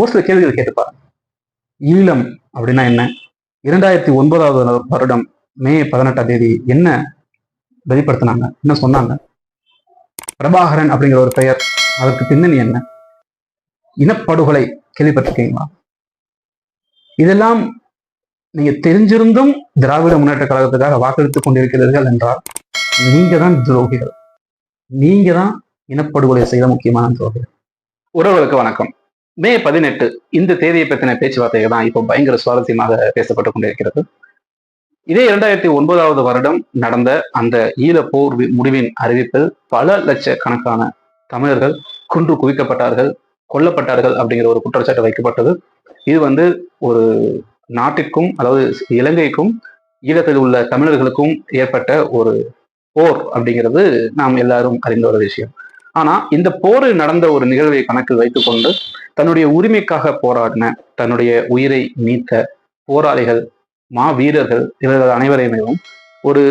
ஒரு சில கேள்விகள் கேட்டுப்பாரு ஈழம் அப்படின்னா என்ன? இரண்டாயிரத்தி ஒன்பதாவது வருடம் மே பதினெட்டாம் தேதி என்ன வெளிப்படுத்தினாங்க? என்ன சொன்னாங்க? பிரபாகரன் அப்படிங்கிற ஒரு பெயர் அதற்கு பின்னணி என்ன? இனப்படுகொலை கேள்விப்பட்டிருக்கீங்களா? இதெல்லாம் நீங்க தெரிஞ்சிருந்தும் திராவிட முன்னேற்ற கழகத்துக்காக வாக்களித்துக் கொண்டிருக்கிறீர்கள் என்றால் நீங்க தான் துரோகிகள். நீங்க தான் இனப்படுகொலை செய்த முக்கியமான துரோகிகள். உறவுகளுக்கு வணக்கம். மே பதினெட்டு இந்த தேதியை பற்றின பேச்சுவார்த்தைகள் தான் இப்போ பயங்கர சுவாரஸ்யமாக பேசப்பட்டு கொண்டிருக்கிறது. இதே இரண்டாயிரத்தி ஒன்பதாவது வருடம் நடந்த அந்த ஈழப்போர் போர் முடிவின் அறிவிப்பில் பல லட்சக்கணக்கான தமிழர்கள் குன்று குவிக்கப்பட்டார்கள் கொல்லப்பட்டார்கள் அப்படிங்கிற ஒரு குற்றச்சாட்டு வைக்கப்பட்டது. இது வந்து ஒரு நாட்டிற்கும் அதாவது இலங்கைக்கும் ஈழத்தில் உள்ள தமிழர்களுக்கும் ஏற்பட்ட ஒரு போர் அப்படிங்கிறது நாம் எல்லாரும் அறிந்த ஒரு விஷயம். ஆனா இந்த போர் நடந்த ஒரு நிகழ்வை கணக்கில் வைத்துக்கொண்டு தன்னுடைய உரிமைக்காக போராடின தன்னுடைய உயிரை நீத்த போராளிகள் மா வீரர்கள் இவர்கள் அனைவரையும் ஒரு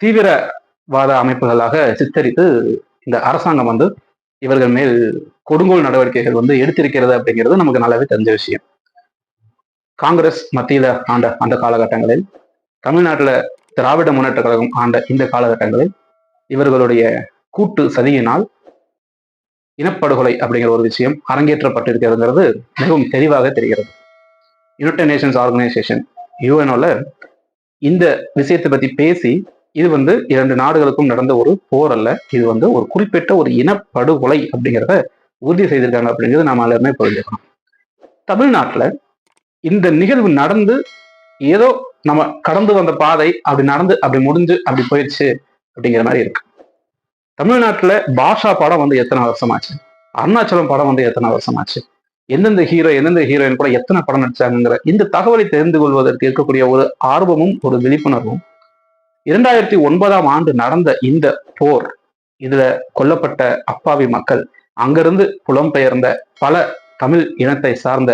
தீவிரவாத அமைப்புகளாக சித்தரித்து இந்த அரசாங்கம் வந்து இவர்கள் மேல் கொடுங்கோல் நடவடிக்கைகள் வந்து எடுத்திருக்கிறது அப்படிங்கிறது நமக்கு நல்லாவே தெரிஞ்ச விஷயம். காங்கிரஸ் மத்தியில ஆண்ட அந்த காலகட்டங்களில் தமிழ்நாட்டில் திராவிட முன்னேற்ற கழகம் ஆண்ட இந்த காலகட்டங்களில் இவர்களுடைய கூட்டு சதியினால் இனப்படுகொலை அப்படிங்கிற ஒரு விஷயம் அரங்கேற்றப்பட்டிருக்கிறதுங்கிறது மிகவும் தெளிவாக தெரிகிறது. யுனைடெட் நேஷன்ஸ் ஆர்கனைசேஷன் யூஎன்ஓல இந்த விஷயத்தை பத்தி பேசி இது வந்து இரண்டு நாடுகளுக்கும் நடந்த ஒரு போர் அல்ல. இது வந்து ஒரு குறிப்பிட்ட ஒரு இனப்படுகொலை அப்படிங்கிறத உறுதி செய்திருக்காங்க அப்படிங்கிறது நாம் எல்லாருமே புரிஞ்சுக்கணும். தமிழ்நாட்டில் இந்த நிகழ்வு நடந்து ஏதோ நம்ம கடந்து வந்த பாதை அப்படி நடந்து அப்படி முடிஞ்சு அப்படி போயிடுச்சு அப்படிங்கிற மாதிரி இருக்கு. தமிழ்நாட்டுல பாஷா படம் வந்து எத்தனை வருஷம் ஆச்சு அருணாச்சலம் படம் வந்து எத்தனை வருஷம் ஆச்சு எந்தெந்த ஹீரோ எந்தெந்த ஹீரோயின் கூட எத்தனை படம் நடிச்சாங்கிற இந்த தகவலை தெரிந்து கொள்வதற்கு இருக்கக்கூடிய ஒரு ஆர்வமும் ஒரு விழிப்புணர்வும். இரண்டாயிரத்தி ஒன்பதாம் ஆண்டு நடந்த இந்த போர் இதுல கொல்லப்பட்ட அப்பாவி மக்கள் அங்கிருந்து புலம்பெயர்ந்த பல தமிழ் இனத்தை சார்ந்த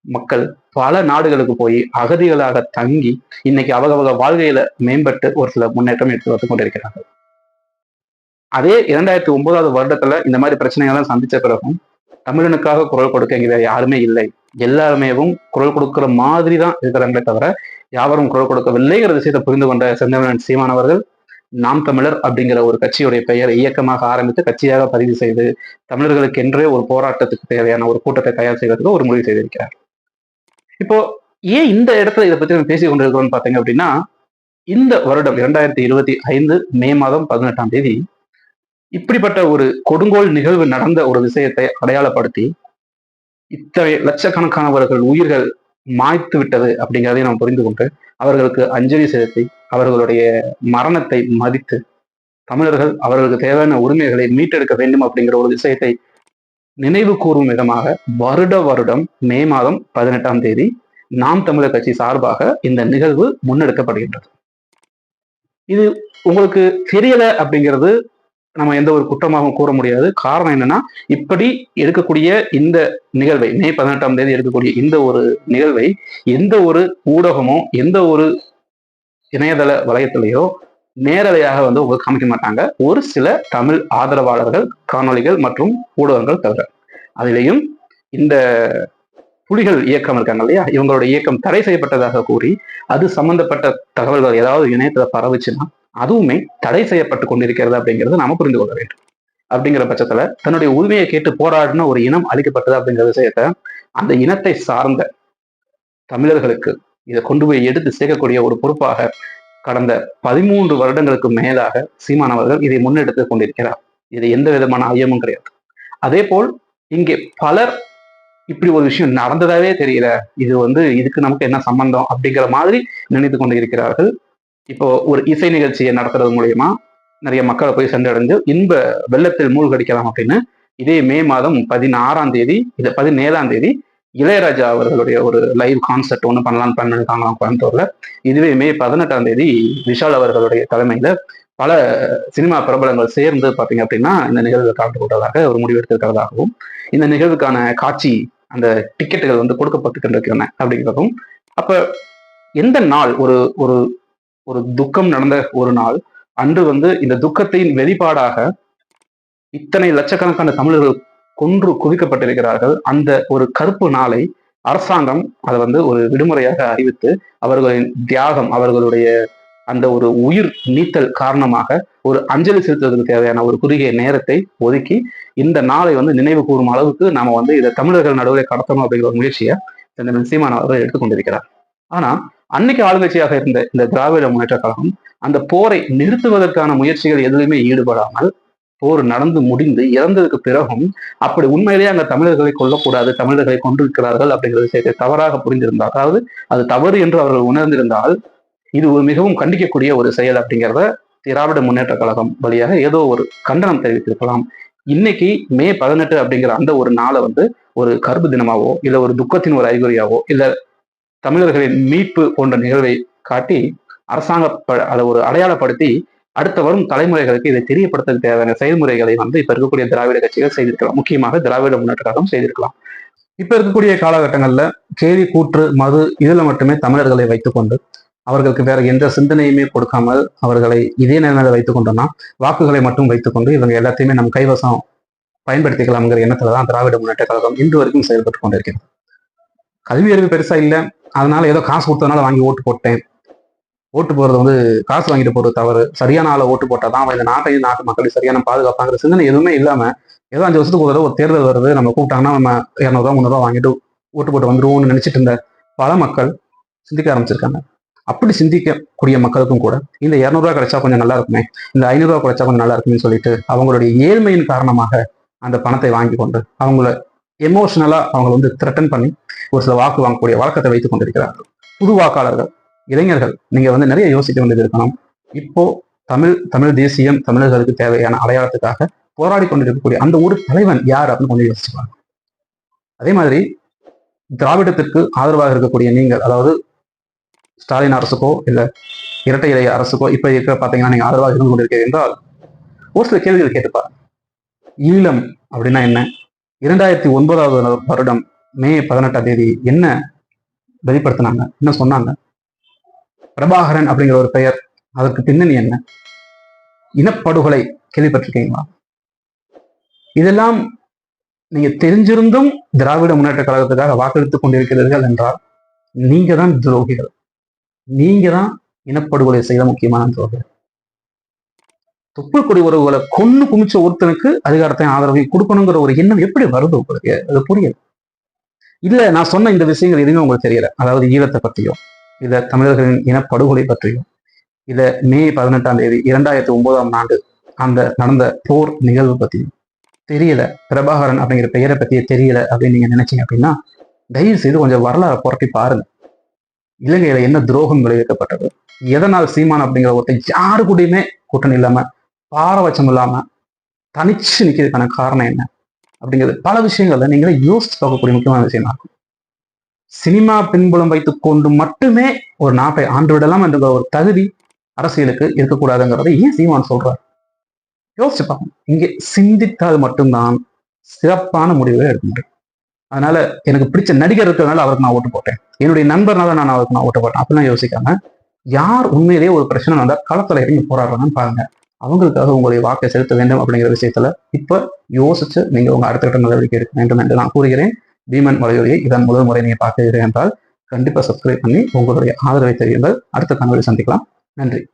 மக்கள் பல நாடுகளுக்கு போய் அகதிகளாக தங்கி இன்னைக்கு அவகவக வாழ்க்கையில மேம்பட்டு ஒரு சில முன்னேற்றம் எடுத்து வந்து கொண்டிருக்கிறார்கள். அதே இரண்டாயிரத்தி ஒன்பதாவது வருடத்துல இந்த மாதிரி பிரச்சனைகள்லாம் சந்திச்ச பிறகும் தமிழனுக்காக குரல் கொடுக்க இங்க வேற யாருமே இல்லை. எல்லாருமேவும் குரல் கொடுக்கிற மாதிரி தான் இருக்கிறாங்களே தவிர யாவரும் குரல் கொடுக்கவில்லைங்கிற விஷயத்தை புரிந்து கொண்ட செந்தமிழன் சீமானவர்கள் நாம் தமிழர் அப்படிங்கிற ஒரு கட்சியுடைய பெயர் இயக்கமாக ஆரம்பித்து கட்சியாக பதிவு செய்து தமிழர்களுக்கு என்றே ஒரு போராட்டத்துக்கு தேவையான ஒரு கூட்டத்தை தயார் செய்வதற்கு ஒரு முடிவு செய்திருக்கிறார். இப்போ ஏன் இந்த இடத்துல இதை பத்தி நம்ம பேசிக் கொண்டிருக்கிறோம்னு பாத்தீங்க அப்படின்னா இந்த வருடம் இரண்டாயிரத்தி இருபத்தி ஐந்து மே மாதம் பதினெட்டாம் தேதி இப்படிப்பட்ட ஒரு கொடுங்கோல் நிகழ்வு நடந்த ஒரு விஷயத்தை அடையாளப்படுத்தி இத்தனை லட்சக்கணக்கானவர்கள் உயிர்கள் மாய்த்து விட்டது அப்படிங்கிறதை நாம் புரிந்து கொண்டு அவர்களுக்கு அஞ்சலி செலுத்தி அவர்களுடைய மரணத்தை மதித்து தமிழர்கள் அவர்களுக்கு தேவையான உரிமைகளை மீட்டெடுக்க வேண்டும் அப்படிங்கிற ஒரு விஷயத்தை நினைவு கூறும் விதமாக வருட வருடம் மே மாதம் பதினெட்டாம் தேதி நாம் தமிழர் கட்சி சார்பாக இந்த நிகழ்வு முன்னெடுக்கப்படுகின்றது. இது உங்களுக்கு தெரியல அப்படிங்கிறது நம்ம எந்த ஒரு குற்றமாகவும் கூற முடியாது. காரணம் என்னன்னா இப்படி எடுக்கக்கூடிய இந்த நிகழ்வை மே பதினெட்டாம் தேதி எடுக்கக்கூடிய இந்த ஒரு நிகழ்வை எந்த ஒரு ஊடகமோ எந்த ஒரு இணையதள வலையத்திலேயோ நேரலையாக வந்து உங்களுக்கு காமிக்க மாட்டாங்க. ஒரு சில தமிழ் ஆதரவாளர்கள் காணொளிகள் மற்றும் ஊடகங்கள் தவிர. அதிலேயும் இந்த புலிகள் இயக்கம் இருக்காங்க இல்லையா? இவங்களோட இயக்கம் தடை செய்யப்பட்டதாக கூறி அது சம்பந்தப்பட்ட தகவல்கள் ஏதாவது இணையத்துல பரவுச்சுன்னா அதுவுமே தடை செய்யப்பட்டு கொண்டிருக்கிறது அப்படிங்கிறது நாம புரிந்து கொள்ள வேண்டும். அப்படிங்கிற பட்சத்துல தன்னுடைய உரிமையை கேட்டு போராடின ஒரு இனம் அளிக்கப்பட்டது அப்படிங்கிற விஷயத்த அந்த இனத்தை சார்ந்த தமிழர்களுக்கு இதை கொண்டு போய் எடுத்து சேர்க்கக்கூடிய ஒரு பொறுப்பாக கடந்த பதிமூன்று வருடங்களுக்கு மேலாக சீமானவர்கள் இதை முன்னெடுத்து கொண்டிருக்கிறார். இது எந்த விதமான ஐயமும் கிடையாது. அதே போல் இங்கே பலர் இப்படி ஒரு விஷயம் நடந்ததாவே தெரியல. இது வந்து இதுக்கு நமக்கு என்ன சம்பந்தம் அப்படிங்கிற மாதிரி நினைத்து கொண்டு இருக்கிறார்கள். இப்போ ஒரு இசை நிகழ்ச்சியை நடத்துறது மூலயமா நிறைய மக்களை போய் சென்றடைந்து இன்ப வெள்ளத்தில் மூழ்கடிக்கலாம் அப்படின்னு இதே மே மாதம் பதினாறாம் தேதி இது பதினேழாம் தேதி இளையராஜா அவர்களுடைய ஒரு லைவ் கான்சர்ட் ஒன்று பண்ணலாம்னு பண்ணிருக்காங்களாம் கோயம்புத்தூர்ல. இதுவே மே பதினெட்டாம் தேதி விஷால் அவர்களுடைய தலைமையில பல சினிமா பிரபலங்கள் சேர்ந்து பார்த்தீங்க அப்படின்னா இந்த நிகழ்வில் கலந்து கொண்டதாக ஒரு முடிவெடுத்திருக்கிறதாகவும் இந்த நிகழ்வுக்கான காட்சி அந்த டிக்கெட்டுகள் வந்து கொடுக்கப்பட்டு கொண்டிருக்கின்றன அப்படிங்கிறதும் அப்ப எந்த நாள் ஒரு ஒரு ஒரு துக்கம் நடந்த ஒரு நாள். அன்று வந்து இந்த துக்கத்தின் வெளிப்பாடாக இத்தனை லட்சக்கணக்கான தமிழர்கள் கொன்று குவிக்கப்பட்டிருக்கிறார்கள். அந்த ஒரு கருப்பு நாளை அரசாங்கம் அதை வந்து ஒரு விடுமுறையாக அறிவித்து அவர்களின் தியாகம் அவர்களுடைய அந்த ஒரு உயிர் நீத்தல் காரணமாக ஒரு அஞ்சலி செலுத்துவதற்கு தேவையான ஒரு குறுகிய நேரத்தை ஒதுக்கி இந்த நாளை வந்து நினைவு கூறும் அளவுக்கு நாம வந்து இதை தமிழர்கள் நடுவில் கடத்தணும் அப்படிங்கிற ஒரு முயற்சியை இந்த சீமான் அவர்கள் எடுத்துக்கொண்டிருக்கிறார். ஆனா அன்னைக்கு ஆளுங்கட்சியாக இருந்த இந்த திராவிட முன்னேற்ற கழகம் அந்த போரை நிறுத்துவதற்கான முயற்சிகள் எதுலையுமே ஈடுபடாமல் போர் நடந்து முடிந்து இறந்ததுக்கு பிறகும் அப்படி உண்மையிலேயே அங்க தமிழர்களை கொல்லக்கூடாது தமிழர்களை கொண்டிருக்கிறார்கள் அப்படிங்கிறது சேர்த்து தவறாக புரிந்திருந்தால் அதாவது அது தவறு என்று அவர்கள் உணர்ந்திருந்தால் இது ஒரு மிகவும் கண்டிக்கக்கூடிய ஒரு செயல் அப்படிங்கிறத திராவிட முன்னேற்ற கழகம் வழியாக ஏதோ ஒரு கண்டனம் தெரிவித்திருக்கலாம். இன்னைக்கு மே பதினெட்டு அப்படிங்கிற அந்த ஒரு நாளை வந்து ஒரு கருப்பு தினமாவோ இல்ல ஒரு துக்கத்தின் ஒரு அறிகுறியாவோ இல்ல தமிழர்களின் மீட்பு போன்ற நிகழ்வை காட்டி அரசாங்க அதை ஒரு அடையாளப்படுத்தி அடுத்த வரும் தலைமுறைகளுக்கு இதை தெரியப்படுத்த தேவையான செயல்முறைகளை வந்து இப்ப இருக்கக்கூடிய திராவிட கட்சிகள் செய்திருக்கலாம். முக்கியமாக திராவிட முன்னேற்ற கழகம் செய்திருக்கலாம். இப்ப இருக்கக்கூடிய காலகட்டங்கள்ல கேலி கூற்று மது இதுல மட்டுமே தமிழர்களை வைத்துக்கொண்டு அவர்களுக்கு வேற எந்த சிந்தனையுமே கொடுக்காமல் அவர்களை இதே நிலையில வைத்துக் கொண்டோம்னா வாக்குகளை மட்டும் வைத்துக்கொண்டு இவங்க எல்லாத்தையுமே நம் கைவசம் பயன்படுத்திக்கலாம்ங்கிற எண்ணத்துல தான் திராவிட முன்னேற்ற கழகம் இன்று வரைக்கும் செயல்பட்டு கொண்டிருக்கிறது. கல்வி அறிவு பெருசா இல்லை. அதனால ஏதோ காசு கொடுத்ததுனால வாங்கி ஓட்டு போட்டேன். ஓட்டு போறது வந்து காசு வாங்கிட்டு போறது தவறு. சரியான ஆளை ஓட்டு போட்டாதான் இந்த நாட்டையும் நாட்டு மக்களையும் சரியான பாதுகாப்பாங்கிற சிந்தனை எதுவுமே இல்லாம ஏதோ அஞ்சு வருஷத்துக்கு ஒரு ஒரு தேர்தல் வருது. நம்ம கூப்பிட்டாங்கன்னா நம்ம இரநூறுவா முந்நூறுவா வாங்கிட்டு ஓட்டு போட்டு வந்துருவோம்னு நினைச்சிட்டு இருந்த பல மக்கள் சிந்திக்க ஆரம்பிச்சிருக்காங்க. அப்படி சிந்திக்கக்கூடிய மக்களுக்கும் கூட இந்த இரநூறுவா கிடைச்சா கொஞ்சம் நல்லா இருக்குமே இந்த ஐநூறுரூவா கிடைச்சா கொஞ்சம் நல்லா இருக்குமே சொல்லிட்டு அவங்களுடைய ஏழ்மையின் காரணமாக அந்த பணத்தை வாங்கி கொண்டு அவங்கள எமோஷனலா அவங்களை வந்து த்ரெட்டன் பண்ணி ஒரு சில வாக்கு வாங்கக்கூடிய வழக்கத்தை வைத்துக் கொண்டிருக்கிறார்கள். புது வாக்காளர்கள் இளைஞர்கள் நீங்க வந்து நிறைய யோசிக்க வேண்டியது இருக்கணும் இப்போ தமிழ் தமிழ் தேசியம் தமிழர்களுக்கு தேவையான அடையாளத்துக்காக போராடி கொண்டிருக்கக்கூடிய அந்த ஒரு தலைவன் யார் அப்படின்னு கொஞ்சம் யோசிச்சுப்பாங்க அதே மாதிரி திராவிடத்திற்கு ஆதரவாக இருக்கக்கூடிய நீங்கள் அதாவது ஸ்டாலின் அரசுக்கோ இல்லை இரட்டை இலை அரசுக்கோ இப்போ இருக்க பார்த்தீங்கன்னா நீங்கள் ஆதரவாக இருந்து கொண்டிருக்கீங்க என்றால் ஒரு சில கேள்விகள் கேட்டுப்பாரு ஈழம் அப்படின்னா என்ன? இரண்டாயிரத்தி ஒன்பதாவது வருடம் மே பதினெட்டாம் தேதி என்ன வெளிப்படுத்தினாங்க? என்ன சொன்னாங்க? பிரபாகரன் அப்படிங்கிற ஒரு பெயர் அதற்கு பின்னணி என்ன? இனப்படுகொலை கேள்விப்பட்டிருக்கீங்களா? இதெல்லாம் நீங்க தெரிஞ்சிருந்தும் திராவிட முன்னேற்ற கழகத்துக்காக வாக்களித்துக் கொண்டிருக்கிறீர்கள் என்றால் நீங்க தான் துரோகிகள். நீங்க தான் இனப்படுகொலை செய்த முக்கியமான துரோகிகள். தொப்புள்குடி உறவுகளை கொன்னு குமிச்ச ஒருத்தனுக்கு அதிகாரத்தை ஆதரவையும் கொடுக்கணுங்கிற ஒரு எண்ணம் எப்படி வருது உங்களுக்கு அது புரியல. இல்ல நான் சொன்ன இந்த விஷயங்கள் எதுவுமே உங்களுக்கு தெரியல. அதாவது ஈழத்தை பற்றியும் இல்ல தமிழர்களின் இனப்படுகொலை பற்றியும் இத மே பதினெட்டாம் தேதி இரண்டாயிரத்தி ஒன்பதாம் ஆண்டு அந்த நடந்த போர் நிகழ்வு பத்தியும் தெரியல. பிரபாகரன் அப்படிங்கிற பெயரை பத்தியே தெரியல அப்படின்னு நீங்க நினைச்சீங்க அப்படின்னா தயவு செய்து கொஞ்சம் வரலாறு புரட்டி பாருங்க. இலங்கையில என்ன துரோகம் விளைவிக்கப்பட்டது? எதனால் சீமான் அப்படிங்கிற ஒருத்தர் யாரு கூடயுமே கூட்டணி இல்லாம பாரபட்சம் இல்லாம தனிச்சு நிற்கிறதுக்கான காரணம் என்ன? அப்படிங்கிறது பல விஷயங்கள்ல நீங்களே யோசித்து பார்க்கக்கூடிய முக்கியமான விஷயமா இருக்கும். சினிமா பின்புலம் வைத்துக் கொண்டு மட்டுமே ஒரு நாட்டை ஆண்டு விடலாம் என்ற ஒரு தகுதி அரசியலுக்கு இருக்கக்கூடாதுங்கிறத ஏன் சீமான் சொல்றார்? யோசிச்சு பார்க்கணும். இங்கே சிந்தித்தால் மட்டும்தான் சிறப்பான முடிவுகளை எடுக்க முடியும். அதனால எனக்கு பிடிச்ச நடிகர் இருக்கிறதுனால அவருக்கு நான் ஓட்டு போட்டேன். என்னுடைய நண்பர்னால நான் அவருக்கு நான் ஓட்டு போட்டேன். அப்படிலாம் யோசிக்காம யார் உண்மையிலேயே ஒரு பிரச்சனை வந்தால் களத்துல இறங்கி போராடுறாங்கன்னு பாருங்க. அவங்களுக்காக உங்களுடைய வாக்கை செலுத்த வேண்டும் அப்படிங்கிற விஷயத்துல இப்ப யோசிச்சு நீங்க உங்க அடுத்த கட்ட நடவடிக்கை எடுக்க வேண்டும் என்று நான் கூறுகிறேன். பீமன் வலையொலியை இதன் முதல் முறை நீங்க பார்க்கிறீர்கள் என்றால் கண்டிப்பா சப்ஸ்கிரைப் பண்ணி உங்களுடைய ஆதரவை தெரியுங்கள். அடுத்த கனவில் சந்திக்கலாம். நன்றி.